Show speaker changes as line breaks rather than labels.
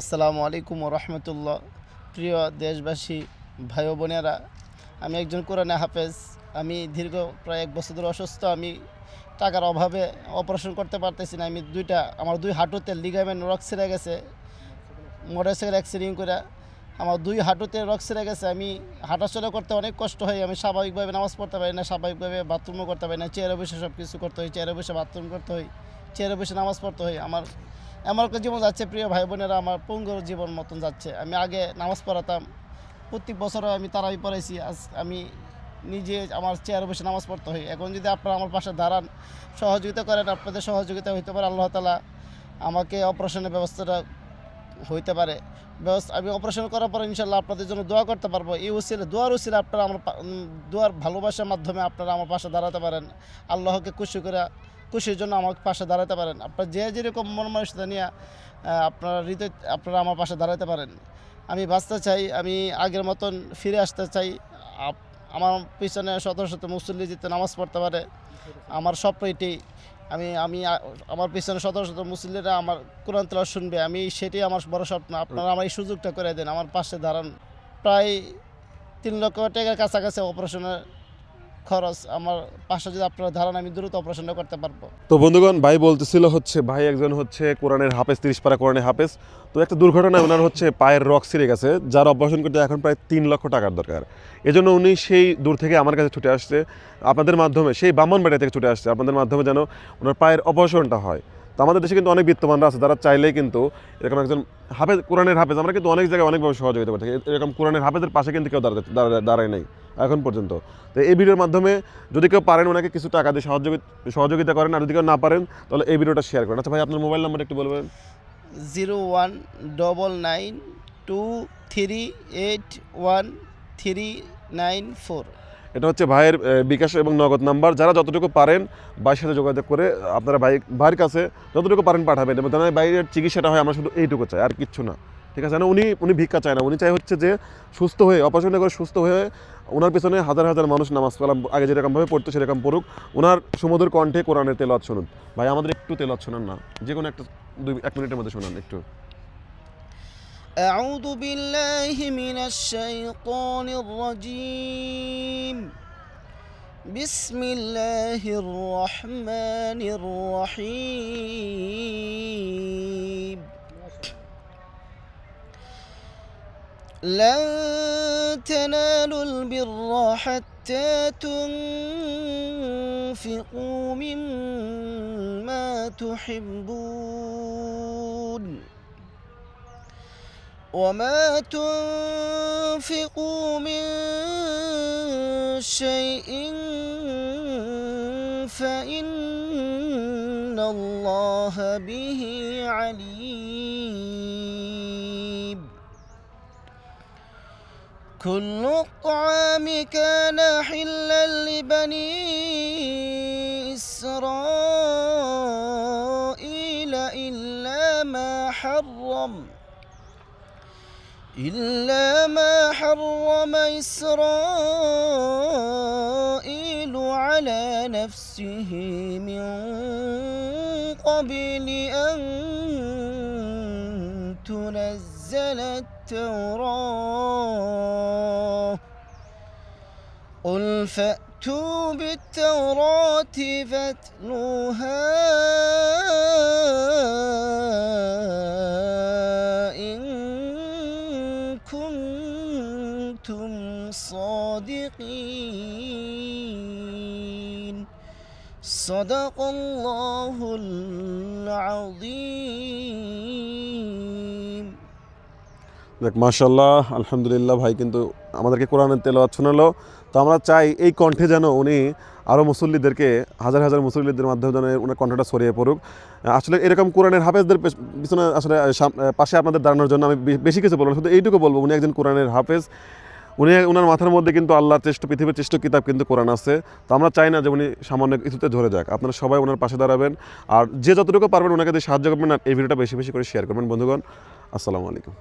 আসসালামু আলাইকুম রহমতুল্লাহ। প্রিয় দেশবাসী, ভাই বোনেরা, আমি একজন কোরআনে হাফেজ। আমি দীর্ঘ প্রায় এক বছর ধরে অসুস্থ। আমি টাকার অভাবে অপারেশন করতে পারতেছি না। আমি দুইটা, আমার দুই হাঁটুতে লিগামেন্ট রক ছেড়ে গেছে, মোটরসাইকেল অ্যাক্সিডেন্ট করে। আমার দুই হাঁটুতে রক ছেড়ে গেছে। আমি হাঁটাচলা করতে অনেক কষ্ট হয়। আমি স্বাভাবিকভাবে নামাজ পড়তে পারি না, স্বাভাবিকভাবে বাথরুমও করতে পারি না। চেয়ারে বসে সব কিছু করতে হয়। চেয়ারে বসে বাথরুম করতে হয়। চেয়ারে বসে নামাজ পড়তে হয়। আমার আমার একটা জীবন যাচ্ছে, প্রিয় ভাই বোনেরা, আমার পঙ্গুর জীবন মতন যাচ্ছে। আমি আগে নামাজ পড়াতাম, প্রত্যেক বছরও আমি তারাই পড়াইছি, আজ আমি নিজে আমার চেয়ারে বসে নামাজ পড়তে হয়। এখন যদি আপনারা আমার পাশে দাঁড়ান, সহযোগিতা করেন, আপনাদের সহযোগিতা হইতে পারে, আল্লাহ তালা আমাকে অপারেশনের ব্যবস্থাটা হইতে পারে। ব্যবস্থা আমি অপারেশন করার পরে ইনশাল্লাহ আপনাদের জন্য দোয়া করতে পারব। এই উচিলে দোয়ার উচিলে আপনারা আমার দোয়ার ভালোবাসার মাধ্যমে আপনারা আমার পাশে দাঁড়াতে পারেন। আল্লাহকে খুশি করে খুশির জন্য আমার পাশে দাঁড়াতে পারেন। আপনার যে যেরকম মন মানসিকতা নিয়ে আপনারা হৃদয়, আপনারা আমার পাশে দাঁড়াতে পারেন। আমি বাঁচতে চাই, আমি আগের মতন ফিরে আসতে চাই। আমার পিছনে শত শত মুসল্লি যেতে নামাজ পড়তে পারে। আমার স্বপ্ন এটাই আমি আমি আমার পিছনে শত শত মুসল্লিরা আমার কোরআন তেলাওয়াত শুনবে। আমি সেটি আমার বড় স্বপ্ন। আপনারা আমার এই সুযোগটা করে দেন, আমার পাশে দাঁড়ান। প্রায় তিন লক্ষ টাকার কাছাকাছি অপারেশনের খরচ আমার পাশে যদি আপনারা দাঁড়ান, আমি দ্রুত অপারেশনটা করতে পারব।
তো বন্ধুগণ, ভাই বলতেছিল হচ্ছে, ভাই একজন হচ্ছে কোরআনের হাফেজ, তিরিশ পারা কোরআনের হাফেজ। তো একটা দুর্ঘটনায় ওনার হচ্ছে পায়ের রক ছিঁড়ে গেছে, যার অপারেশন করতে এখন প্রায় তিন লক্ষ টাকার দরকার। এজন্য উনি সেই দূর থেকে আমার কাছে ছুটে আসছে। আপনাদের মাধ্যমে, সেই ব্রাহ্মণবাড়িয়া থেকে ছুটে আসছে। আপনাদের মাধ্যমে যেন ওনার পায়ের অপারেশনটা হয়। তো আমাদের দেশে কিন্তু অনেক বিত্তমানরা আছে, যারা চাইলেই কিন্তু এরকম একজন হাফেজ, কোরআনের হাফেজ, আমরা কিন্তু অনেক জায়গায় অনেকভাবে সহযোগিতা করে থাকি। এরকম কোরআনের হাফেজের পাশে কিন্তু কেউ দাঁড়াতে দাঁড়ায় নাই। এখন পর্যন্ত। তো এই ভিডিওর মাধ্যমে যদি কেউ পারেন ওনাকে কিছু টাকা দিয়ে সহযোগিতা সহযোগিতা করেন আর যদি কেউ না পারেন তাহলে এই ভিডিওটা শেয়ার করেন। আচ্ছা ভাই আপনার মোবাইল নাম্বার একটু বলবেন।
Zero one double nine two three eight one three nine four.
এটা হচ্ছে ভাইয়ের বিকাশ এবং নগদ নাম্বার। যারা যতটুকু পারেন ভাইয়ের সাথে যোগাযোগ করে আপনারা ভাই ভাইয়ের কাছে যতটুকু পারেন পাঠাবেন। এবং তাদের বাইরের চিকিৎসাটা হয় আমরা শুধু এইটুকু চাই আর কিচ্ছু না। ঠিক আছে না উনি উনি ভিক্ষা চায় না উনি চাই হচ্ছে যে সুস্থ হয়ে অপারেশন করে সুস্থ হয়ে ওনার পিছনে হাজার হাজার মানুষ নামাজ কালাম আগে যেরকমভাবে পড়তো সেরকম পড়ুক ওনার সমুদ্র কণ্ঠে কোরআনের তেলত শুনুন ভাই আমাদের একটু তেলত শোনান না যে কোনো একটা দুই এক মিনিটের মধ্যে শোনান একটু
أعوذ بالله من الشيطان الرجيم بسم الله الرحمن الرحيم لن تنالوا البر حتى تنفقوا مما تحبون. وما تنفقوا من شيء فإن الله به عليم. كل الطعام كان حلا لبني إسرائيل إلا ما حرم إلا ما حرم إسرائيل على نفسه من قبل. تنزل التوراة. قل فأتوا بالتوراة فاتلوها إن كنتم صادقين. صدق الله العظيم
দেখ মাশাল্লাহ আলহামদুলিল্লাহ ভাই কিন্তু আমাদেরকে কোরআনের তেলাওয়াত শোনালো তো আমরা চাই এই কণ্ঠে যেন উনি আরও মুসল্লিদেরকে হাজার হাজার মুসল্লিদের মাধ্যমে যেন ওনার কণ্ঠটা ছড়িয়ে পড়ুক আসলে এরকম কোরআনের হাফেজদের পেছ- পিছনে আসলে সাম- পাশে আপনাদের দাঁড়ানোর জন্য আমি বে- বেশি কিছু বলবো না, শুধু এইটুকু বলবো উনি একজন কোরআনের হাফেজ উনি ওনার মাথার মধ্যে কিন্তু আল্লাহর চেষ্ট পৃথিবীর চেষ্ট কিতাব কিন্তু কোরআন আছে। তো আমরা চাই না যে উনি সামান্য কিছুতে ধরে যাক। আপনারা সবাই ওনার পাশে দাঁড়াবেন। আর যে যতটুকু পারবেন ওনাকে সাহায্য করবেন। আর এই ভিডিওটা বেশি বেশি করে শেয়ার করবেন। বন্ধুগণ, আসসালামু আলাইকুম।